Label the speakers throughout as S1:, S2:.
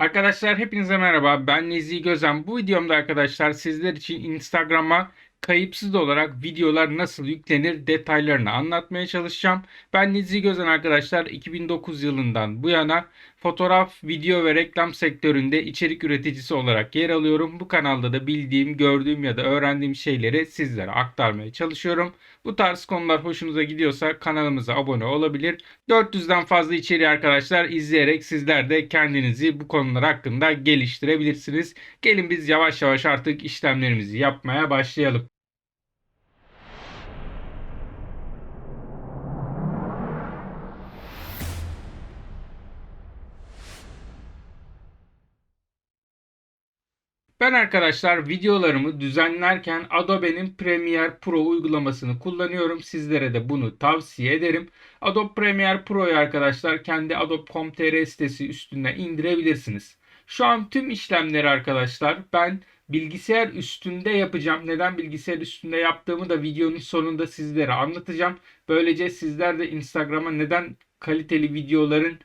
S1: Arkadaşlar hepinize merhaba. Ben Nezih Gözen. Bu videomda arkadaşlar sizler için Instagram'a kayıpsız olarak videolar nasıl yüklenir detaylarını anlatmaya çalışacağım. Ben Nezih Gözen arkadaşlar 2009 yılından bu yana fotoğraf, video ve reklam sektöründe içerik üreticisi olarak yer alıyorum. Bu kanalda da bildiğim, gördüğüm ya da öğrendiğim şeyleri sizlere aktarmaya çalışıyorum. Bu tarz konular hoşunuza gidiyorsa kanalımıza abone olabilir. 400'den fazla içeriği arkadaşlar izleyerek sizler de kendinizi bu konular hakkında geliştirebilirsiniz. Gelin biz yavaş yavaş artık işlemlerimizi yapmaya başlayalım. Ben arkadaşlar videolarımı düzenlerken Adobe'nin Premiere Pro uygulamasını kullanıyorum. Sizlere de bunu tavsiye ederim. Adobe Premiere Pro'yu arkadaşlar kendi adobe.com.tr sitesi üstünden indirebilirsiniz. Şu an tüm işlemleri arkadaşlar ben bilgisayar üstünde yapacağım. Neden bilgisayar üstünde yaptığımı da videonun sonunda sizlere anlatacağım. Böylece sizler de Instagram'a neden kaliteli videoların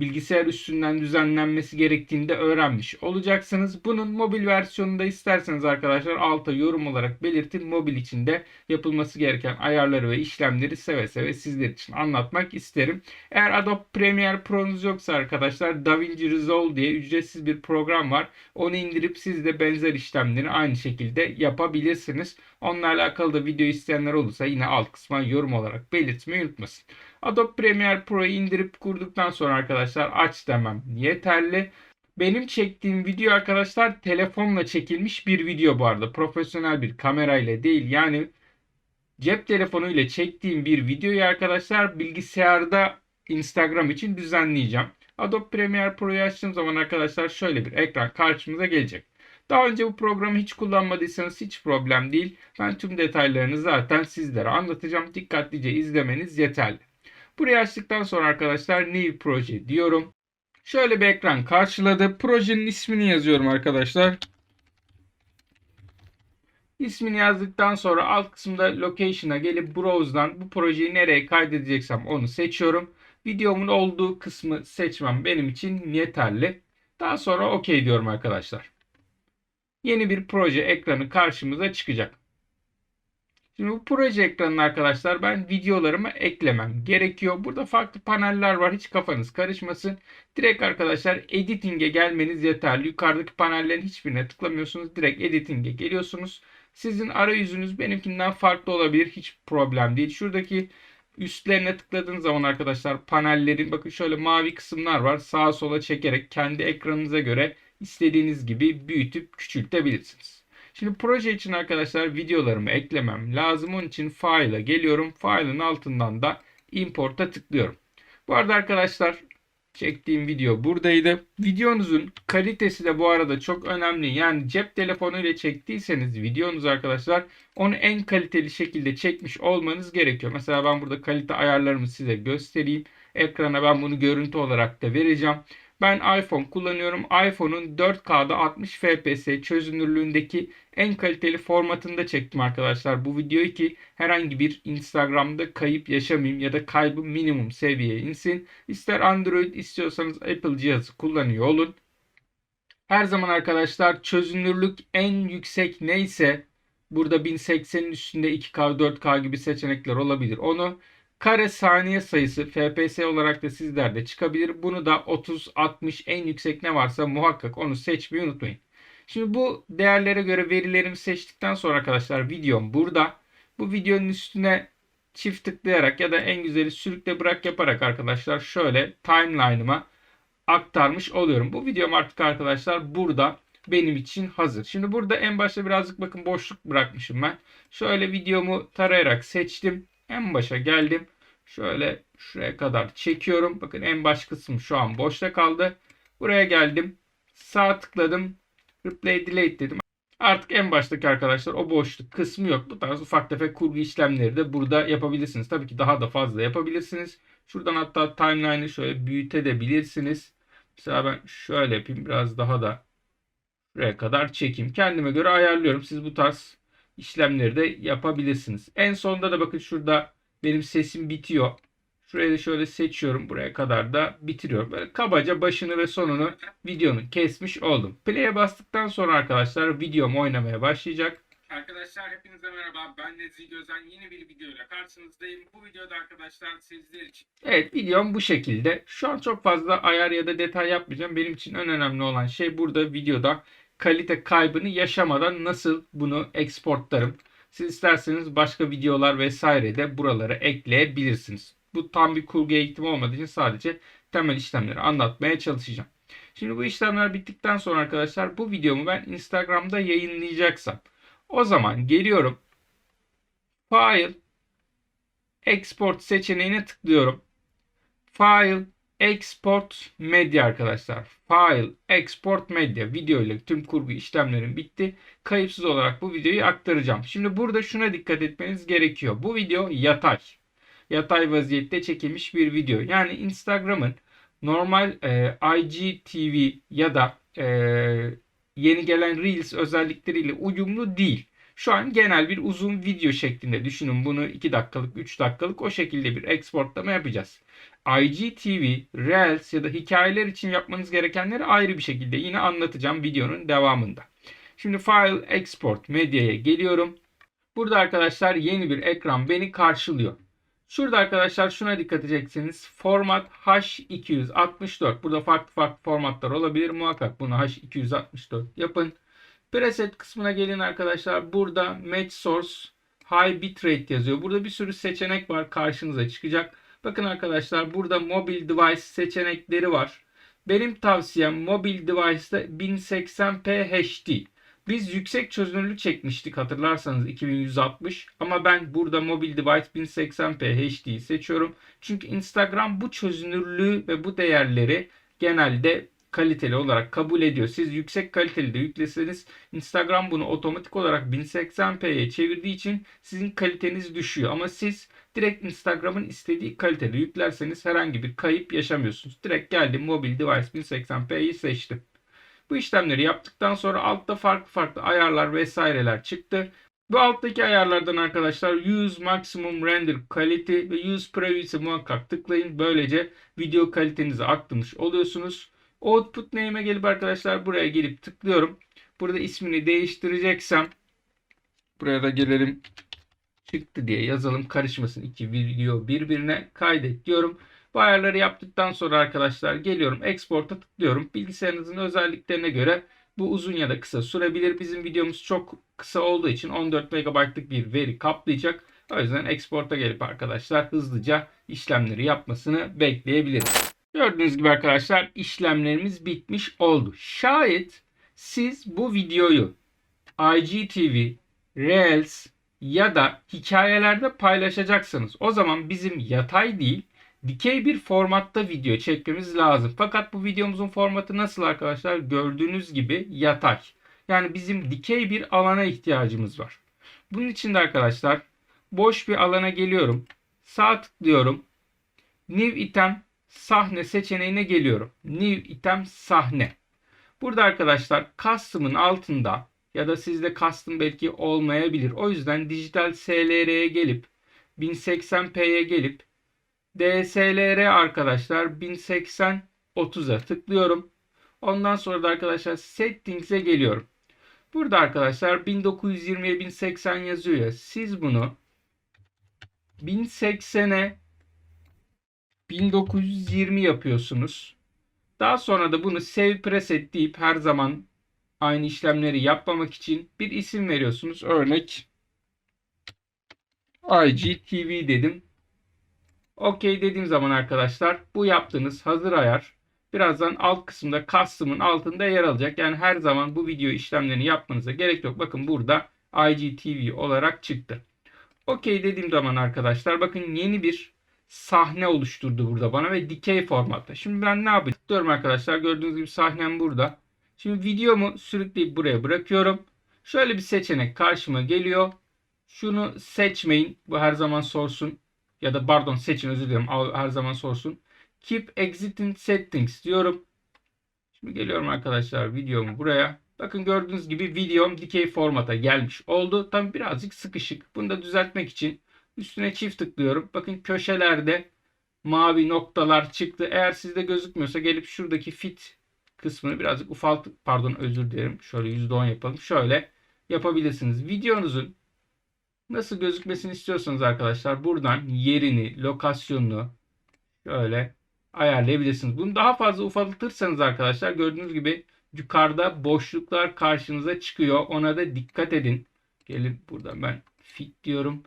S1: bilgisayar üstünden düzenlenmesi gerektiğini de öğrenmiş olacaksınız. Bunun mobil versiyonunda isterseniz arkadaşlar alta yorum olarak belirtin. Mobil içinde yapılması gereken ayarları ve işlemleri seve seve sizler için anlatmak isterim. Eğer Adobe Premiere Pro'nuz yoksa arkadaşlar DaVinci Resolve diye ücretsiz bir program var. Onu indirip siz de benzer işlemleri aynı şekilde yapabilirsiniz. Onunla alakalı da video isteyenler olursa yine alt kısma yorum olarak belirtmeyi unutmasın. Adobe Premiere Pro'yu indirip kurduktan sonra arkadaşlar aç demem yeterli. Benim çektiğim video arkadaşlar telefonla çekilmiş bir video bu arada. Profesyonel bir kamerayla değil. Yani cep telefonu ile çektiğim bir videoyu arkadaşlar bilgisayarda Instagram için düzenleyeceğim. Adobe Premiere Pro'yu açtığım zaman arkadaşlar şöyle bir ekran karşımıza gelecek. Daha önce bu programı hiç kullanmadıysanız hiç problem değil. Ben tüm detaylarını zaten sizlere anlatacağım. Dikkatlice izlemeniz yeterli. Burayı açtıktan sonra arkadaşlar New Proje diyorum. Şöyle bir ekran karşıladı. Projenin ismini yazıyorum arkadaşlar. İsmini yazdıktan sonra alt kısımda Location'a gelip Browse'dan bu projeyi nereye kaydedeceksem onu seçiyorum. Videomun olduğu kısmı seçmem benim için yeterli. Daha sonra OK diyorum arkadaşlar. Yeni bir proje ekranı karşımıza çıkacak. Şimdi bu proje ekranına arkadaşlar ben videolarımı eklemem gerekiyor. Burada farklı paneller var. Hiç kafanız karışmasın. Direkt arkadaşlar editing'e gelmeniz yeterli. Yukarıdaki panellerin hiçbirine tıklamıyorsunuz. Direkt editing'e geliyorsunuz. Sizin arayüzünüz benimkinden farklı olabilir. Hiç problem değil. Şuradaki üstlerine tıkladığınız zaman arkadaşlar panellerin bakın şöyle mavi kısımlar var. Sağa sola çekerek kendi ekranınıza göre istediğiniz gibi büyütüp küçültebilirsiniz. Şimdi proje için arkadaşlar videolarımı eklemem lazım. Onun için File'a geliyorum. File'ın altından da Import'a tıklıyorum. Bu arada arkadaşlar çektiğim video buradaydı. Videonuzun kalitesi de bu arada çok önemli. Yani cep telefonu ile çektiyseniz videonuz arkadaşlar onu en kaliteli şekilde çekmiş olmanız gerekiyor. Mesela ben burada kalite ayarlarımı size göstereyim. Ekrana ben bunu görüntü olarak da vereceğim. Ben iPhone kullanıyorum. iPhone'un 4K'da 60 FPS çözünürlüğündeki en kaliteli formatında çektim arkadaşlar bu videoyu ki herhangi bir Instagram'da kayıp yaşamayayım ya da kaybı minimum seviyeye insin. İster Android istiyorsanız Apple cihazı kullanıyor olun. Her zaman arkadaşlar çözünürlük en yüksek neyse burada 1080'in üstünde 2K 4K gibi seçenekler olabilir. Onu Kare saniye sayısı FPS olarak da sizlerde çıkabilir. Bunu da 30, 60 en yüksek ne varsa muhakkak onu seçmeyi unutmayın. Şimdi bu değerlere göre verilerimi seçtikten sonra arkadaşlar videom burada. Bu videonun üstüne çift tıklayarak ya da en güzeli sürükle bırak yaparak arkadaşlar şöyle timeline'ıma aktarmış oluyorum. Bu videom artık arkadaşlar burada benim için hazır. Şimdi burada en başta birazcık bakın boşluk bırakmışım ben. Şöyle videomu tarayarak seçtim. En başa geldim. Şöyle şuraya kadar çekiyorum. Bakın en baş kısım şu an boşta kaldı. Buraya geldim. Sağ tıkladım. Replay delete dedim. Artık en baştaki arkadaşlar o boşluk kısmı yok. Bu tarz ufak tefek kurgu işlemleri de burada yapabilirsiniz. Tabii ki daha da fazla yapabilirsiniz. Şuradan hatta timeline'ı şöyle büyütebilirsiniz. Mesela ben şöyle yapayım. Biraz daha da şuraya kadar çekeyim. Kendime göre ayarlıyorum. Siz bu tarz işlemleri de yapabilirsiniz. En sonunda da bakın şurada benim sesim bitiyor. Şurayı da şöyle seçiyorum. Buraya kadar da bitiriyorum. Böyle kabaca başını ve sonunu videonun kesmiş oldum. Play'e bastıktan sonra arkadaşlar videom oynamaya başlayacak. Arkadaşlar hepinize merhaba. Ben Nezih Gözen. Yeni bir videoyla karşınızdayım. Bu videoda arkadaşlar sizler için. Evet videom bu şekilde. Şu an çok fazla ayar ya da detay yapmayacağım. Benim için en önemli olan şey burada videoda kalite kaybını yaşamadan nasıl bunu exportlarım. Siz isterseniz başka videolar vesaire de buralara ekleyebilirsiniz. Bu tam bir kurgu eğitimi olmadığı için sadece temel işlemleri anlatmaya çalışacağım. Şimdi bu işlemler bittikten sonra arkadaşlar bu videomu ben Instagram'da yayınlayacaksam o zaman geliyorum. File Export seçeneğine tıklıyorum. File Export Media arkadaşlar. File Export Media video ile tüm kurgu işlemlerim bitti. Kayıpsız olarak bu videoyu aktaracağım. Şimdi burada şuna dikkat etmeniz gerekiyor. Bu video yatay. Yatay vaziyette çekilmiş bir video. Yani Instagram'ın normal e, IGTV ya da e, yeni gelen Reels özellikleriyle uyumlu değil. Şu an genel bir uzun video şeklinde düşünün bunu 2 dakikalık 3 dakikalık o şekilde bir exportlama yapacağız. IGTV, Reels ya da hikayeler için yapmanız gerekenleri ayrı bir şekilde yine anlatacağım videonun devamında. Şimdi File Export Medya'ya geliyorum. Burada arkadaşlar yeni bir ekran beni karşılıyor. Şurada arkadaşlar şuna dikkat edeceksiniz. Format H264. Burada farklı farklı formatlar olabilir. Muhakkak bunu H264 yapın. Preset kısmına gelin arkadaşlar. Burada Match Source High Bitrate yazıyor. Burada bir sürü seçenek var. Karşınıza çıkacak. Bakın arkadaşlar burada Mobile Device seçenekleri var. Benim tavsiyem Mobile Device'da 1080p HD. Biz yüksek çözünürlük çekmiştik hatırlarsanız 2160 ama ben burada mobil device 1080p HD'yi seçiyorum. Çünkü Instagram bu çözünürlüğü ve bu değerleri genelde kaliteli olarak kabul ediyor. Siz yüksek kaliteli de yükleseniz Instagram bunu otomatik olarak 1080p'ye çevirdiği için sizin kaliteniz düşüyor. Ama siz direkt Instagram'ın istediği kalitede yüklerseniz herhangi bir kayıp yaşamıyorsunuz. Direkt geldim mobil device 1080p'yi seçtim. Bu işlemleri yaptıktan sonra altta farklı farklı ayarlar vesaireler çıktı. Bu alttaki ayarlardan arkadaşlar Use Maximum Render Quality ve Use Preview'e muhakkak tıklayın. Böylece video kalitenizi arttırmış oluyorsunuz. Output name'e gelip arkadaşlar buraya gelip tıklıyorum. Burada ismini değiştireceksem buraya da gelelim çıktı diye yazalım karışmasın iki video birbirine kaydet diyorum. Bu ayarları yaptıktan sonra arkadaşlar geliyorum export'a tıklıyorum. Bilgisayarınızın özelliklerine göre bu uzun ya da kısa sürebilir. Bizim videomuz çok kısa olduğu için 14 MB'lık bir veri kaplayacak. O yüzden export'a gelip arkadaşlar hızlıca işlemleri yapmasını bekleyebiliriz. Gördüğünüz gibi arkadaşlar işlemlerimiz bitmiş oldu. Şayet siz bu videoyu IGTV, Reels ya da hikayelerde paylaşacaksanız o zaman bizim yatay değil dikey bir formatta video çekmemiz lazım. Fakat bu videomuzun formatı nasıl arkadaşlar? Gördüğünüz gibi yatay. Yani bizim dikey bir alana ihtiyacımız var. Bunun için de arkadaşlar boş bir alana geliyorum. Sağ tıklıyorum. New item sahne seçeneğine geliyorum. New item sahne. Burada arkadaşlar custom'ın altında ya da sizde custom belki olmayabilir. O yüzden dijital SLR'ye gelip 1080p'ye gelip DSLR arkadaşlar 1080 30'a tıklıyorum. Ondan sonra da arkadaşlar settings'e geliyorum. Burada arkadaşlar 1920'ye 1080 yazıyor ya. Siz bunu 1080'e 1920 yapıyorsunuz. Daha sonra da bunu save preset deyip her zaman aynı işlemleri yapmamak için bir isim veriyorsunuz. Örnek IGTV dedim. OK dediğim zaman arkadaşlar bu yaptığınız hazır ayar birazdan alt kısımda custom'ın altında yer alacak. Yani her zaman bu video işlemlerini yapmanıza gerek yok. Bakın burada IGTV olarak çıktı. OK dediğim zaman arkadaşlar bakın yeni bir sahne oluşturdu burada bana ve dikey formatta. Şimdi ben ne yapayım? Diyorum arkadaşlar gördüğünüz gibi sahnem burada. Şimdi videomu sürükleyip buraya bırakıyorum. Şöyle bir seçenek karşıma geliyor. Şunu seçmeyin. Bu her zaman sorsun ya da pardon seçin özür dilerim her zaman sorsun. Keep exiting settings diyorum. Şimdi geliyorum arkadaşlar videomu buraya. Bakın gördüğünüz gibi videom dikey formata gelmiş oldu. Tam birazcık sıkışık. Bunu da düzeltmek için üstüne çift tıklıyorum. Bakın köşelerde mavi noktalar çıktı. Eğer sizde gözükmüyorsa gelip şuradaki fit kısmını birazcık ufalt pardon özür dilerim. Şöyle %10 yapalım. Şöyle yapabilirsiniz. Videonuzun nasıl gözükmesini istiyorsanız arkadaşlar buradan yerini, lokasyonunu şöyle ayarlayabilirsiniz. Bunu daha fazla ufaltırsanız arkadaşlar gördüğünüz gibi yukarıda boşluklar karşınıza çıkıyor. Ona da dikkat edin. Gelin burada ben fit diyorum.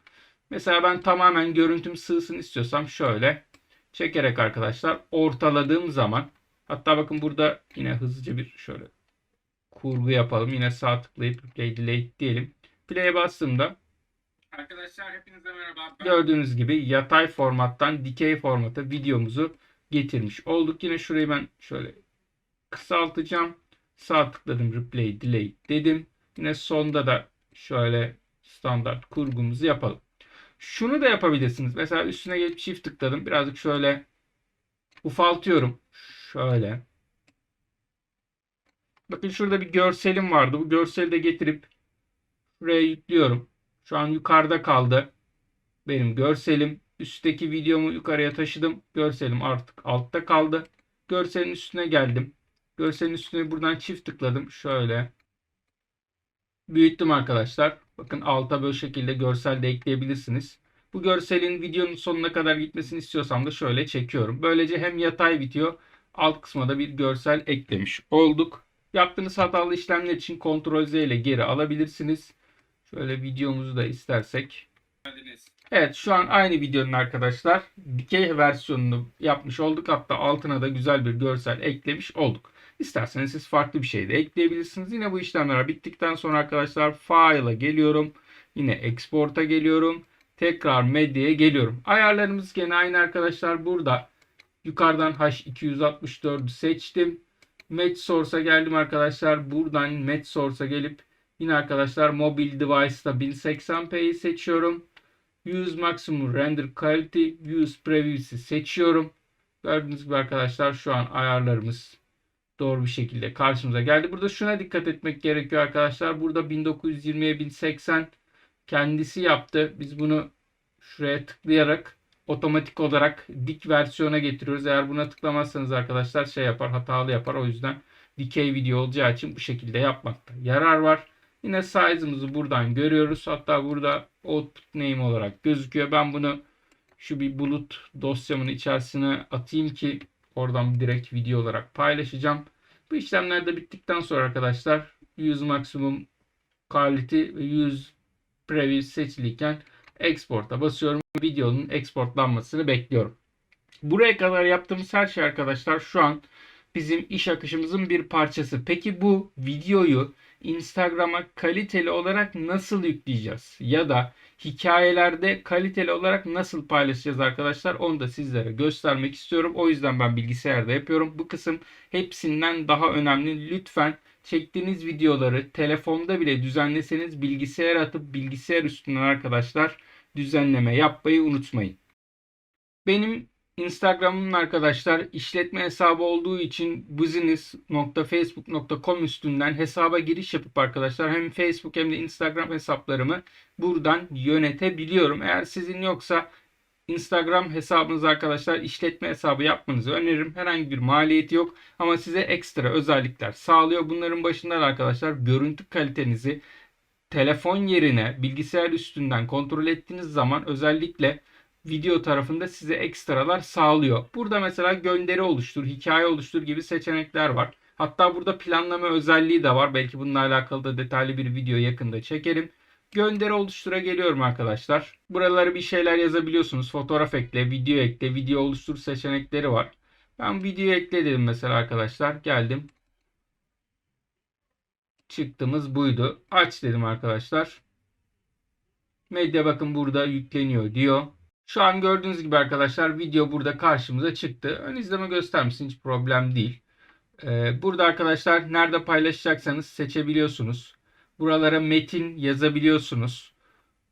S1: Mesela ben tamamen görüntüm sığsın istiyorsam şöyle çekerek arkadaşlar ortaladığım zaman hatta bakın burada yine hızlıca bir şöyle kurgu yapalım. Yine sağ tıklayıp play delay diyelim. Play'e bastığımda
S2: Arkadaşlar hepinize merhaba. Ben
S1: gördüğünüz gibi yatay formattan dikey formata videomuzu getirmiş olduk. Yine şurayı ben şöyle kısaltacağım. Sağ tıkladım replay delay dedim. Yine sonda da şöyle standart kurgumuzu yapalım. Şunu da yapabilirsiniz. Mesela üstüne gelip çift tıkladım. Birazcık şöyle ufaltıyorum. Şöyle. Bakın şurada bir görselim vardı. Bu görseli de getirip buraya yüklüyorum. Şu an yukarıda kaldı. Benim görselim. Üstteki videomu yukarıya taşıdım. Görselim artık altta kaldı. Görselin üstüne geldim. Görselin üstüne buradan çift tıkladım. Şöyle. Büyüttüm arkadaşlar. Bakın alta böyle şekilde görsel de ekleyebilirsiniz. Bu görselin videonun sonuna kadar gitmesini istiyorsam da şöyle çekiyorum. Böylece hem yatay video alt kısma da bir görsel eklemiş olduk. Yaptığınız hatalı işlemler için Ctrl Z ile geri alabilirsiniz. Şöyle videomuzu da istersek. Evet şu an aynı videonun arkadaşlar dikey versiyonunu yapmış olduk. Hatta altına da güzel bir görsel eklemiş olduk. İsterseniz siz farklı bir şey de ekleyebilirsiniz. Yine bu işlemler bittikten sonra arkadaşlar File'a geliyorum. Yine Export'a geliyorum. Tekrar Medya'ya geliyorum. Ayarlarımız gene aynı arkadaşlar. Burada yukarıdan H264'ü seçtim. Match Source'a geldim arkadaşlar. Buradan Match Source'a gelip yine arkadaşlar Mobile Device'da 1080p'yi seçiyorum. Use Maximum Render Quality, Use Previews'i seçiyorum. Gördüğünüz gibi arkadaşlar şu an ayarlarımız doğru bir şekilde karşımıza geldi. Burada şuna dikkat etmek gerekiyor arkadaşlar. Burada 1920'ye 1080 kendisi yaptı. Biz bunu şuraya tıklayarak otomatik olarak dik versiyona getiriyoruz. Eğer buna tıklamazsanız arkadaşlar şey yapar hatalı yapar. O yüzden dikey video olacağı için bu şekilde yapmakta yarar var. Yine size'ımızı buradan görüyoruz. Hatta burada output name olarak gözüküyor. Ben bunu şu bir bulut dosyamın içerisine atayım ki oradan direkt video olarak paylaşacağım. Bu işlemler de bittikten sonra arkadaşlar use maximum quality ve use preview seçiliyken export'a basıyorum. Videonun exportlanmasını bekliyorum. Buraya kadar yaptığımız her şey arkadaşlar şu an bizim iş akışımızın bir parçası. Peki bu videoyu Instagram'a kaliteli olarak nasıl yükleyeceğiz? Ya da hikayelerde kaliteli olarak nasıl paylaşacağız arkadaşlar? Onu da sizlere göstermek istiyorum. O yüzden ben bilgisayarda yapıyorum. Bu kısım hepsinden daha önemli. Lütfen çektiğiniz videoları telefonda bile düzenleseniz bilgisayar atıp bilgisayar üstünden arkadaşlar düzenleme yapmayı unutmayın. Benim Instagram'ın arkadaşlar işletme hesabı olduğu için business.facebook.com üstünden hesaba giriş yapıp arkadaşlar hem Facebook hem de Instagram hesaplarımı buradan yönetebiliyorum. Eğer sizin yoksa Instagram hesabınız arkadaşlar işletme hesabı yapmanızı öneririm. Herhangi bir maliyeti yok ama size ekstra özellikler sağlıyor. Bunların başında da arkadaşlar görüntü kalitenizi telefon yerine bilgisayar üstünden kontrol ettiğiniz zaman özellikle video tarafında size ekstralar sağlıyor. Burada mesela gönderi oluştur, hikaye oluştur gibi seçenekler var. Hatta burada planlama özelliği de var. Belki bununla alakalı da detaylı bir video yakında çekerim. Gönderi oluştura geliyorum arkadaşlar. Buralara bir şeyler yazabiliyorsunuz. Fotoğraf ekle, video ekle, video oluştur seçenekleri var. Ben video ekle dedim mesela arkadaşlar. Geldim. Çıktığımız buydu. Aç dedim arkadaşlar. Medya bakın burada yükleniyor diyor. Şu an gördüğünüz gibi arkadaşlar video burada karşımıza çıktı. Ön izleme göstermişsin hiç problem değil. Ee, burada arkadaşlar nerede paylaşacaksanız seçebiliyorsunuz. Buralara metin yazabiliyorsunuz.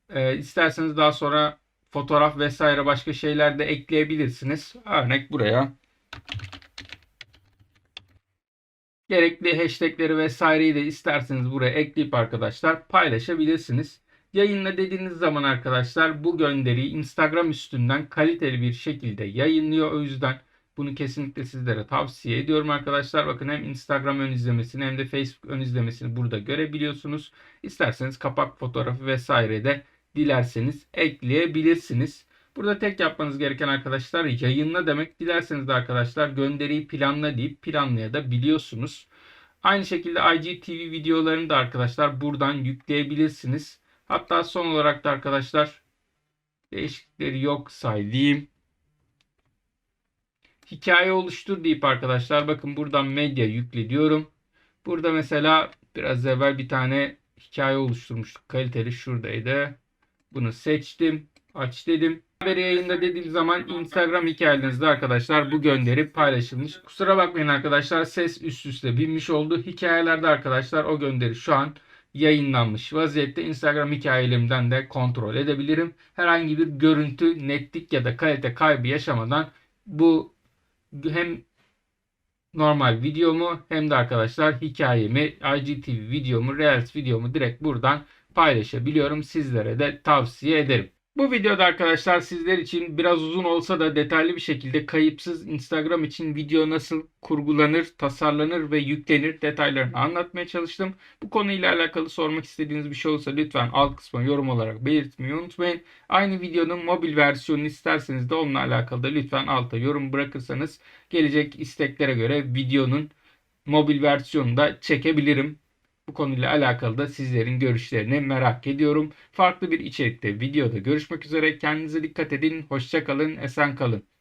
S1: Ee, isterseniz daha sonra fotoğraf vesaire başka şeyler de ekleyebilirsiniz. Örnek buraya. Gerekli hashtagleri vesaireyi de isterseniz buraya ekleyip arkadaşlar paylaşabilirsiniz. Yayınla dediğiniz zaman arkadaşlar bu gönderiyi Instagram üstünden kaliteli bir şekilde yayınlıyor. O yüzden bunu kesinlikle sizlere tavsiye ediyorum arkadaşlar. Bakın hem Instagram ön izlemesini hem de Facebook ön izlemesini burada görebiliyorsunuz. İsterseniz kapak fotoğrafı vesaire de dilerseniz ekleyebilirsiniz. Burada tek yapmanız gereken arkadaşlar yayınla demek. Dilerseniz de arkadaşlar gönderiyi planla deyip planlayabiliyorsunuz. Aynı şekilde IGTV videolarını da arkadaşlar buradan yükleyebilirsiniz. Hatta son olarak da arkadaşlar değişiklikleri yok sayayım. Hikaye oluştur deyip arkadaşlar bakın buradan medya yükle diyorum. Burada mesela biraz evvel bir tane hikaye oluşturmuştuk. Kaliteli şuradaydı. Bunu seçtim. Aç dedim. Haberi yayında dediğim zaman Instagram hikayenizde arkadaşlar bu gönderi paylaşılmış. Kusura bakmayın arkadaşlar ses üst üste binmiş oldu. Hikayelerde arkadaşlar o gönderi şu an yayınlanmış vaziyette. Instagram hikayelerimden de kontrol edebilirim. Herhangi bir görüntü, netlik ya da kalite kaybı yaşamadan bu hem normal videomu hem de arkadaşlar hikayemi, IGTV videomu, Reels videomu direkt buradan paylaşabiliyorum. Sizlere de tavsiye ederim. Bu videoda arkadaşlar sizler için biraz uzun olsa da detaylı bir şekilde kayıpsız Instagram için video nasıl kurgulanır, tasarlanır ve yüklenir detaylarını anlatmaya çalıştım. Bu konuyla alakalı sormak istediğiniz bir şey olursa lütfen alt kısma yorum olarak belirtmeyi unutmayın. Aynı videonun mobil versiyonunu isterseniz de onunla alakalı da lütfen alta yorum bırakırsanız gelecek isteklere göre videonun mobil versiyonunu da çekebilirim. Bu konuyla alakalı da sizlerin görüşlerini merak ediyorum. Farklı bir içerikte videoda görüşmek üzere. Kendinize dikkat edin. Hoşça kalın. Esen kalın.